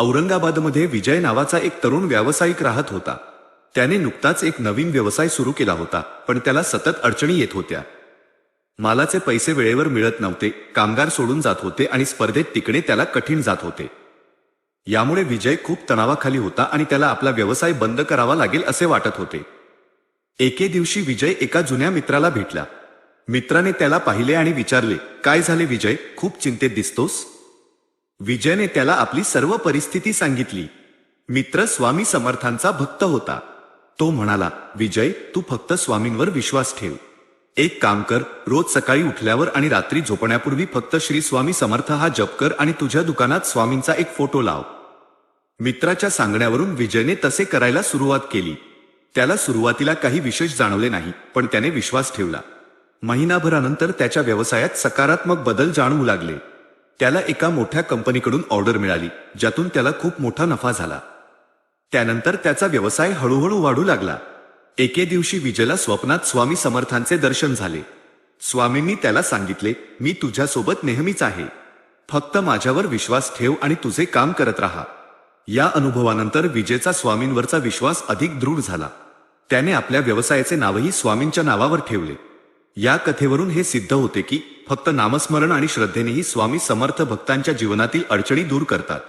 औरंगाबादमध्ये विजय नावाचा एक तरुण व्यावसायिक राहत होता. त्याने नुकताच एक नवीन व्यवसाय सुरू केला होता पण त्याला सतत अडचणी येत होत्या. मालाचे पैसे वेळेवर मिळत नव्हते कामगार सोडून जात होते आणि स्पर्धेत टिकणे त्याला कठीण जात होते. यामुळे विजय खूप तणावाखाली होता आणि त्याला आपला व्यवसाय बंद करावा लागेल असे वाटत होते. एके दिवशी विजय एका जुन्या मित्राला भेटला. मित्राने त्याला पाहिले आणि विचारले काय झाले विजय? खूप चिंतेत दिसतोस? विजयने त्याला आपली सर्व परिस्थिती सांगितली. मित्र स्वामी समर्थांचा भक्त होता. तो म्हणाला विजय तू फक्त स्वामींवर विश्वास ठेव. एक काम कर रोज सकाळी उठल्यावर आणि रात्री झोपण्यापूर्वी फक्त श्री स्वामी समर्थ हा जप कर आणि तुझ्या दुकानात स्वामींचा एक फोटो लाव. मित्राच्या सांगण्यावरून विजयने तसे करायला सुरुवात केली. त्याला सुरुवातीला काही विशेष जाणवले नाही पण त्याने विश्वास ठेवला. महिनाभरानंतर त्याच्या व्यवसायात सकारात्मक बदल जाणवू लागले. त्याला एका मोठ्या कंपनीकडून ऑर्डर मिळाली ज्यातून त्याला खूप मोठा नफा झाला. त्यानंतर त्याचा व्यवसाय हळूहळू वाढू लागला. एके दिवशी विजयला स्वप्नात स्वामी समर्थांचे दर्शन झाले. स्वामींनी त्याला सांगितले मी तुझ्यासोबत नेहमीच आहे. फक्त माझ्यावर विश्वास ठेव आणि तुझे काम करत राहा. या अनुभवानंतर विजयचा स्वामींवरचा विश्वास अधिक दृढ झाला. त्याने आपल्या व्यवसायाचे नावही स्वामींच्या नावावर ठेवले. या कथेवरून हे सिद्ध होते की फक्त नामस्मरण आणि श्रद्धेनेही स्वामी समर्थ भक्तांच्या जीवनातील अडचणी दूर करतात.